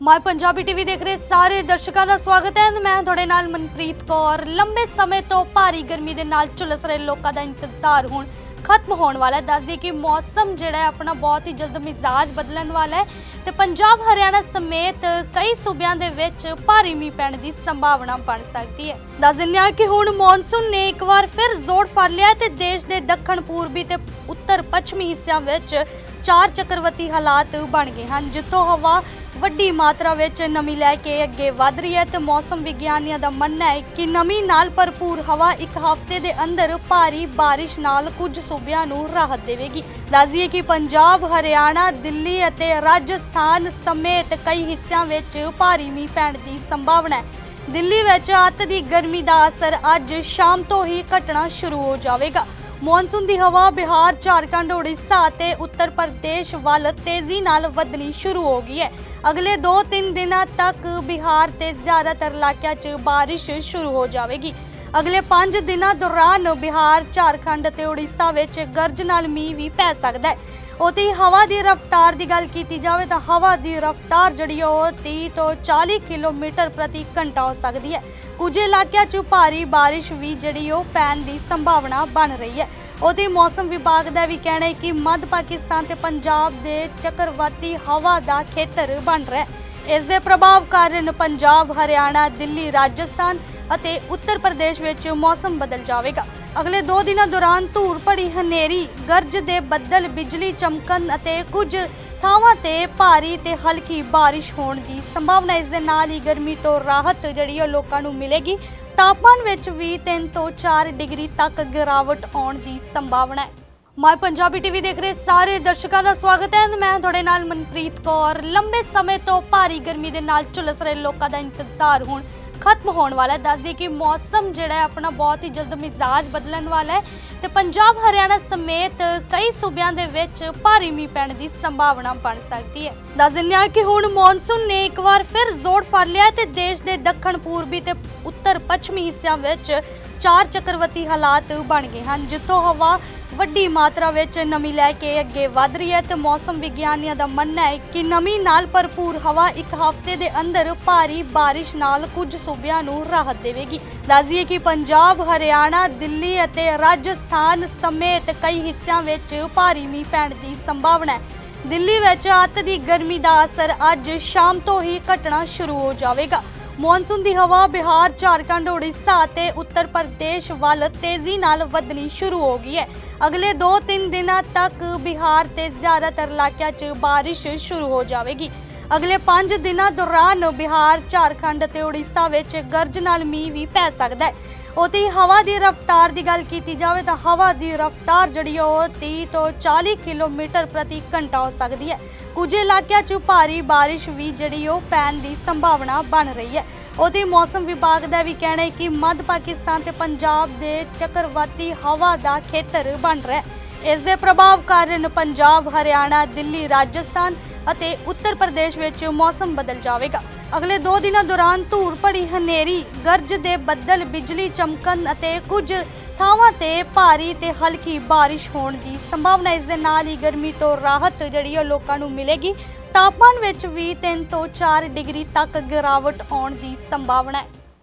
ਮਾਈ Punjabi TV ਦੇਖ ਰਹੇ ਸਾਰੇ ਦਰਸ਼ਕਾਂ ਦਾ ਸਵਾਗਤ ਹੈ। ਮੈਂ ਤੁਹਾਡੇ ਨਾਲ ਮਨਪ੍ਰੀਤ ਕੌਰ। ਲੰਬੇ ਸਮੇਂ ਤੋਂ ਭਾਰੀ ਗਰਮੀ ਦੇ ਨਾਲ ਝੁਲਸ ਰਹੇ ਲੋਕਾਂ ਦਾ ਇੰਤਜ਼ਾਰ ਹੁਣ ਖਤਮ ਹੋਣ ਵਾਲਾ ਹੈ। ਦੱਸਦੀ ਕਿ ਮੌਸਮ ਜਿਹੜਾ ਹੈ ਆਪਣਾ ਬਹੁਤ ਹੀ ਜਲਦ ਮਿਜ਼ਾਜ ਬਦਲਣ ਵਾਲਾ ਹੈ ਤੇ ਪੰਜਾਬ, ਹਰਿਆਣਾ ਸਮੇਤ ਕਈ ਸੂਬਿਆਂ ਦੇ ਵਿੱਚ ਭਾਰੀ ਮੀਂਹ ਪੈਣ ਦੀ ਸੰਭਾਵਨਾ ਬਣ ਸਕਦੀ ਹੈ। ਦੱਸ ਦਿੰਦੇ ਹਾਂ ਕਿ ਹੁਣ ਮੌਨਸੂਨ ਨੇ ਇੱਕ ਵਾਰ ਫਿਰ ਜ਼ੋਰ ਫੜ ਲਿਆ ਹੈ ਤੇ ਦੇਸ਼ ਦੇ ਦੱਖਣ, ਪੂਰਬੀ ਤੇ ਉੱਤਰ ਪੱਛਮੀ ਹਿੱਸਿਆਂ ਵਿੱਚ ਚਾਰ ਚੱਕਰਵਤੀ ਹਾਲਾਤ ਬਣ ਗਏ ਹਨ, ਜਿੱਥੋਂ ਹਵਾ ਵੱਡੀ ਮਾਤਰਾ ਵਿੱਚ ਨਮੀ ਲੈ ਕੇ ਅੱਗੇ ਵਧ ਰਹੀ ਹੈ ਤੇ ਮੌਸਮ ਵਿਗਿਆਨੀਆਂ ਦਾ ਮੰਨਣਾ ਹੈ ਕਿ ਨਮੀ ਨਾਲ ਭਰਪੂਰ ਹਵਾ ਇੱਕ ਹਫ਼ਤੇ ਦੇ ਅੰਦਰ ਭਾਰੀ ਬਾਰਿਸ਼ ਨਾਲ ਕੁਝ ਸੂਬਿਆਂ ਨੂੰ ਰਾਹਤ ਦੇਵੇਗੀ। ਦੱਸਦੀਏ ਕਿ ਪੰਜਾਬ, ਹਰਿਆਣਾ, ਦਿੱਲੀ ਅਤੇ ਰਾਜਸਥਾਨ ਸਮੇਤ ਕਈ ਹਿੱਸਿਆਂ ਵਿੱਚ ਭਾਰੀ ਮੀਂਹ ਪੈਣ ਦੀ ਸੰਭਾਵਨਾ ਹੈ। ਦਿੱਲੀ ਵਿੱਚ ਅੱਤ ਦੀ ਗਰਮੀ ਦਾ ਅਸਰ ਅੱਜ ਸ਼ਾਮ ਤੋਂ ਹੀ ਘਟਣਾ ਸ਼ੁਰੂ ਹੋ ਜਾਵੇਗਾ। ਮੌਨਸੂਨ ਦੀ ਹਵਾ ਬਿਹਾਰ, ਝਾਰਖੰਡ, ਉੜੀਸਾ ਅਤੇ ਉੱਤਰ ਪ੍ਰਦੇਸ਼ ਵੱਲ ਤੇਜ਼ੀ ਨਾਲ ਵਧਣੀ ਸ਼ੁਰੂ ਹੋ ਗਈ ਹੈ। ਅਗਲੇ 2-3 ਦਿਨਾਂ ਤੱਕ ਬਿਹਾਰ ਤੇ ਜ਼ਿਆਦਾਤਰ ਇਲਾਕਿਆਂ 'ਚ ਬਾਰਿਸ਼ ਸ਼ੁਰੂ ਹੋ ਜਾਵੇਗੀ। ਅਗਲੇ 5 ਦਿਨਾਂ ਦੌਰਾਨ ਬਿਹਾਰ, ਝਾਰਖੰਡ ਅਤੇ ਉੜੀਸਾ ਵਿੱਚ ਗਰਜ ਨਾਲ ਮੀਂਹ ਵੀ ਪੈ ਸਕਦਾ ਹੈ। ਉਹਦੀ ਹਵਾ ਦੀ ਰਫ਼ਤਾਰ ਦੀ ਗੱਲ ਕੀਤੀ ਜਾਵੇ ਤਾਂ ਹਵਾ ਦੀ ਰਫ਼ਤਾਰ ਜਿਹੜੀ ਉਹ 30 ਤੋਂ 40 ਕਿਲੋਮੀਟਰ ਪ੍ਰਤੀ ਘੰਟਾ ਹੋ ਸਕਦੀ ਹੈ। ਕੁਝ ਇਲਾਕਿਆਂ 'ਚ ਭਾਰੀ ਬਾਰਿਸ਼ ਵੀ ਜਿਹੜੀ ਉਹ ਪੈਣ ਦੀ ਸੰਭਾਵਨਾ ਬਣ ਰਹੀ ਹੈ। ਉਹਦੀ ਮੌਸਮ ਵਿਭਾਗ ਦਾ ਵੀ ਕਹਿਣਾ ਹੈ ਕਿ ਮੱਧ ਪਾਕਿਸਤਾਨ ਤੇ ਪੰਜਾਬ ਦੇ ਚੱਕਰਵਾਤੀ ਹਵਾ ਦਾ ਖੇਤਰ ਬਣ ਰਿਹਾ ਹੈ। ਇਸ ਦੇ ਪ੍ਰਭਾਵ ਕਾਰਨ ਪੰਜਾਬ, ਹਰਿਆਣਾ, ਦਿੱਲੀ, ਰਾਜਸਥਾਨ ਅਤੇ ਉੱਤਰ ਪ੍ਰਦੇਸ਼ ਵਿੱਚ ਮੌਸਮ ਬਦਲ ਜਾਵੇਗਾ। ਅਗਲੇ 2 ਦਿਨਾਂ ਦੌਰਾਨ ਧੂੜ ਭਰੀ ਹਨੇਰੀ, ਗਰਜ ਦੇ ਬੱਦਲ, ਬਿਜਲੀ ਚਮਕਣ ਅਤੇ ਕੁਝ ਥਾਵਾਂ ਤੇ ਭਾਰੀ ਤੇ ਹਲਕੀ ਬਾਰਿਸ਼ ਹੋਣ ਦੀ ਸੰਭਾਵਨਾ। ਇਸ ਦੇ ਨਾਲ ਹੀ ਗਰਮੀ ਤੋਂ ਰਾਹਤ ਜਿਹੜੀ ਉਹ ਲੋਕਾਂ ਨੂੰ ਮਿਲੇਗੀ। ਤਾਪਮਾਨ ਵਿੱਚ ਵੀ 3 ਤੋਂ 4 ਡਿਗਰੀ ਤੱਕ ਗਿਰਾਵਟ ਆਉਣ ਦੀ ਸੰਭਾਵਨਾ ਹੈ। ਮਾਈ ਪੰਜਾਬੀ ਟੀਵੀ ਦੇਖ ਰਹੇ ਸਾਰੇ ਦਰਸ਼ਕਾਂ ਦਾ ਸਵਾਗਤ ਹੈ। ਮੈਂ ਤੁਹਾਡੇ ਨਾਲ ਮਨਪ੍ਰੀਤ ਕੌਰ। ਲੰਬੇ ਸਮੇਂ ਤੋਂ ਭਾਰੀ ਗਰਮੀ ਦੇ ਨਾਲ ਝੁਲਸ ਰਹੇ ਲੋਕਾਂ ਦਾ ਇੰਤਜ਼ਾਰ ਹੁਣ ਖਤਮ ਹੋਣ ਵਾਲਾ ਹੈ। ਦੱਸਦੀ ਕਿ ਮੌਸਮ ਜਿਹੜਾ ਹੈ ਆਪਣਾ ਬਹੁਤ ਹੀ ਜਲਦ ਮਿਜ਼ਾਜ ਬਦਲਣ ਵਾਲਾ ਹੈ ਤੇ ਪੰਜਾਬ, ਹਰਿਆਣਾ ਸਮੇਤ ਕਈ ਸੂਬਿਆਂ ਦੇ ਵਿੱਚ ਭਾਰੀ ਮੀਂਹ ਪੈਣ ਦੀ ਸੰਭਾਵਨਾ ਬਣ ਸਕਦੀ ਹੈ। ਦੱਸ ਦਿੰਦੇ ਹਾਂ ਕਿ ਹੁਣ ਮੌਨਸੂਨ ਨੇ ਇੱਕ ਵਾਰ ਫਿਰ ਜ਼ੋਰ ਫੜ ਲਿਆ ਤੇ ਦੇਸ਼ ਦੇ ਦੱਖਣ, ਪੂਰਬੀ ਤੇ ਉੱਤਰ ਪੱਛਮੀ ਹਿੱਸਿਆਂ ਵਿੱਚ ਚਾਰ ਚੱਕਰਵਤੀ ਹਾਲਾਤ ਬਣ ਗਏ ਹਨ, ਜਿੱਥੋਂ ਹਵਾ ਵੱਡੀ ਮਾਤਰਾ ਵਿੱਚ ਨਮੀ ਲੈ ਕੇ ਅੱਗੇ ਵਧ ਰਹੀ ਹੈ ਤੇ ਮੌਸਮ ਵਿਗਿਆਨੀਆਂ ਦਾ ਮੰਨਣਾ ਹੈ ਕਿ ਨਮੀ ਨਾਲ ਭਰਪੂਰ ਹਵਾ ਇੱਕ ਹਫ਼ਤੇ ਦੇ ਅੰਦਰ ਭਾਰੀ ਬਾਰਿਸ਼ ਨਾਲ ਕੁਝ ਸੂਬਿਆਂ ਨੂੰ ਰਾਹਤ ਦੇਵੇਗੀ। ਦੱਸਦੀਏ ਕਿ ਪੰਜਾਬ, ਹਰਿਆਣਾ, ਦਿੱਲੀ ਅਤੇ ਰਾਜਸਥਾਨ ਸਮੇਤ ਕਈ ਹਿੱਸਿਆਂ ਵਿੱਚ ਭਾਰੀ ਮੀਂਹ ਪੈਣ ਦੀ ਸੰਭਾਵਨਾ ਹੈ। ਦਿੱਲੀ ਵਿੱਚ ਅੱਤ ਦੀ ਗਰਮੀ ਦਾ ਅਸਰ ਅੱਜ ਸ਼ਾਮ ਤੋਂ ਹੀ ਘਟਣਾ ਸ਼ੁਰੂ ਹੋ ਜਾਵੇਗਾ। ਮੌਨਸੂਨ ਦੀ ਹਵਾ ਬਿਹਾਰ, ਝਾਰਖੰਡ, ਉੜੀਸਾ ਅਤੇ ਉੱਤਰ ਪ੍ਰਦੇਸ਼ ਵੱਲ ਤੇਜ਼ੀ ਨਾਲ ਵਧਣੀ ਸ਼ੁਰੂ ਹੋ ਗਈ ਹੈ। ਅਗਲੇ 2-3 ਦਿਨਾਂ ਤੱਕ ਬਿਹਾਰ ਤੇ ਜ਼ਿਆਦਾਤਰ ਇਲਾਕਿਆਂ 'ਚ ਬਾਰਿਸ਼ ਸ਼ੁਰੂ ਹੋ ਜਾਵੇਗੀ। ਅਗਲੇ 5 ਦਿਨਾਂ ਦੌਰਾਨ ਬਿਹਾਰ, ਝਾਰਖੰਡ ਅਤੇ ਉੜੀਸਾ ਵਿੱਚ ਗਰਜ ਨਾਲ ਮੀਂਹ ਵੀ ਪੈ ਸਕਦਾ ਹੈ। ਉਹਦੀ ਹਵਾ ਦੀ ਰਫ਼ਤਾਰ ਦੀ ਗੱਲ ਕੀਤੀ ਜਾਵੇ ਤਾਂ ਹਵਾ ਦੀ ਰਫ਼ਤਾਰ ਜਿਹੜੀ ਉਹ 30 ਤੋਂ 40 ਕਿਲੋਮੀਟਰ ਪ੍ਰਤੀ ਘੰਟਾ ਹੋ ਸਕਦੀ ਹੈ। ਕੁਝ ਇਲਾਕਿਆਂ 'ਚ ਭਾਰੀ ਬਾਰਿਸ਼ ਵੀ ਜਿਹੜੀ ਉਹ ਪੈਣ ਦੀ ਸੰਭਾਵਨਾ ਬਣ ਰਹੀ ਹੈ। ਉਹਦੀ ਮੌਸਮ ਵਿਭਾਗ ਦਾ ਵੀ ਕਹਿਣਾ ਹੈ ਕਿ ਮੱਧ ਪਾਕਿਸਤਾਨ ਤੇ ਪੰਜਾਬ ਦੇ ਚੱਕਰਵਾਤੀ ਹਵਾ ਦਾ ਖੇਤਰ ਬਣ ਰਿਹਾ ਹੈ। ਇਸ ਦੇ ਪ੍ਰਭਾਵ ਕਾਰਨ ਪੰਜਾਬ, ਹਰਿਆਣਾ, ਦਿੱਲੀ, ਰਾਜਸਥਾਨ ਅਤੇ ਉੱਤਰ ਪ੍ਰਦੇਸ਼ ਵਿੱਚ ਮੌਸਮ ਬਦਲ ਜਾਵੇਗਾ। ਅਗਲੇ 2 ਦਿਨਾਂ ਦੌਰਾਨ ਧੂੜ ਭਰੀ ਹਨੇਰੀ, ਗਰਜ ਦੇ ਬੱਦਲ, ਬਿਜਲੀ ਚਮਕਣ ਅਤੇ ਕੁਝ ਥਾਵਾਂ ਤੇ ਭਾਰੀ ਤੇ ਹਲਕੀ ਬਾਰਿਸ਼ ਹੋਣ ਦੀ ਸੰਭਾਵਨਾ, ਇਸ ਦੇ ਨਾਲ ਹੀ ਗਰਮੀ ਤੋਂ ਰਾਹਤ ਜਿਹੜੀ ਉਹ ਲੋਕਾਂ ਨੂੰ ਮਿਲੇਗੀ। ਤਾਪਮਾਨ ਵਿੱਚ ਵੀ 3 ਤੋਂ 4 ਡਿਗਰੀ ਤੱਕ ਗਿਰਾਵਟ ਆਉਣ ਦੀ ਸੰਭਾਵਨਾ ਹੈ।